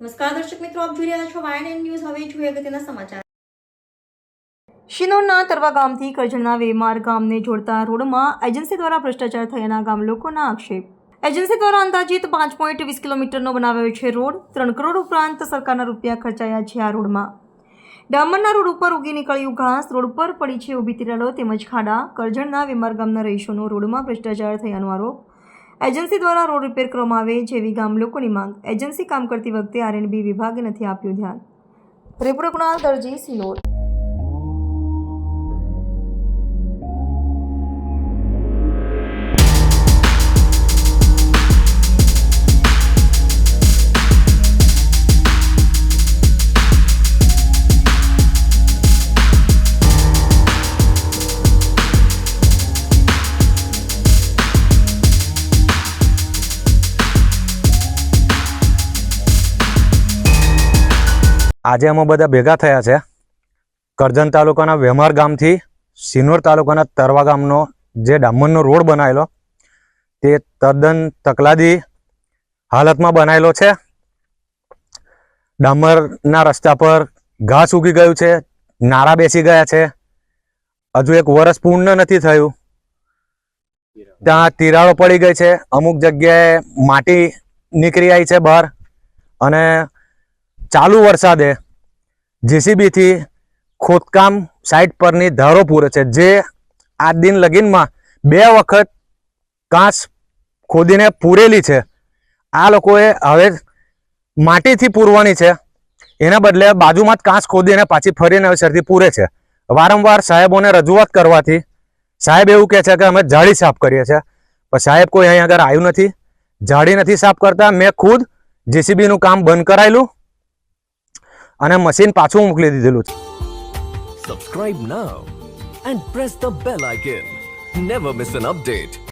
નમસ્કાર દર્શક મિત્રો, આપ જોઈ રહ્યા છો વાયન ન્યૂઝ હવે જોઈએ અગત્યના સમાચાર. શિનોરના તરવા ગામથી કરજણના વેમાર ગામને જોડતા રોડમાં એજન્સી દ્વારા ભ્રષ્ટાચાર થયાના ગામ લોકોના આક્ષેપ. એજન્સી દ્વારા અંદાજિત પાંચ પોઈન્ટ વીસ કિલોમીટરનો બનાવ્યો છે રોડ. ત્રણ કરોડ ઉપરાંત સરકારના રૂપિયા ખર્ચાયા છે આ રોડમાં. ડામરના રોડ ઉપર ઉગી નીકળ્યું ઘાસ, રોડ ઉપર પડી છે ઊભી તિરાડો તેમજ ખાડા. કરજણના વેમાર ગામના રહીશોનો રોડમાં ભ્રષ્ટાચાર થયાનો આરોપ. એજન્સી દ્વારા રોડ રિપેર કરવામાં આવે જેવી ગામ લોકોની માંગ. એજન્સી કામ કરતી વખતે આરએનબી વિભાગે નથી આપ્યું ધ્યાન. રેપુર કુણાલ દરજી સિનોર આજે અમે બધા ભેગા થયા છે. કરજણ તાલુકાના વેમાર ગામથી સિનોર તાલુકાના તરવા ગામનો જે ડામરનો રોડ બનાવેલો, તે તદ્દન તકલાદી હાલતમાં બનાવેલો છે. ડામરના રસ્તા પર ઘાસ ઉગી ગયું છે, નાળા બેસી ગયા છે. હજુ એક વર્ષ પૂર્ણ નથી થયું. ત્યાં તિરાડો પડી ગઈ છે, અમુક જગ્યાએ માટી નીકળી આવી છે બહાર અને ચાલુ વરસાદે જેસીબીથી ખોદકામ સાઇટ પરની ધારો પૂરે છે. જે આ દિન લગીનમાં બે વખત કાંસ ખોદીને પૂરેલી છે. આ લોકોએ હવે માટીથી પૂરવાની છે. એના બદલે બાજુમાં જ કાંસ ખોદીને પાછી ફરીને સરથી પૂરે છે. વારંવાર સાહેબોને રજૂઆત કરવાથી સાહેબ એવું કહે છે કે અમે જાળી સાફ કરીએ છીએ. પણ સાહેબ કોઈ અહીં આગળ આવ્યું નથી. જાળી નથી સાફ કરતા. મેં ખુદ જેસીબીનું કામ બંધ કરાયેલું. અને મશીન પાછું મોકલી દીધેલું છે Subscribe now and press the bell icon. Never miss an update.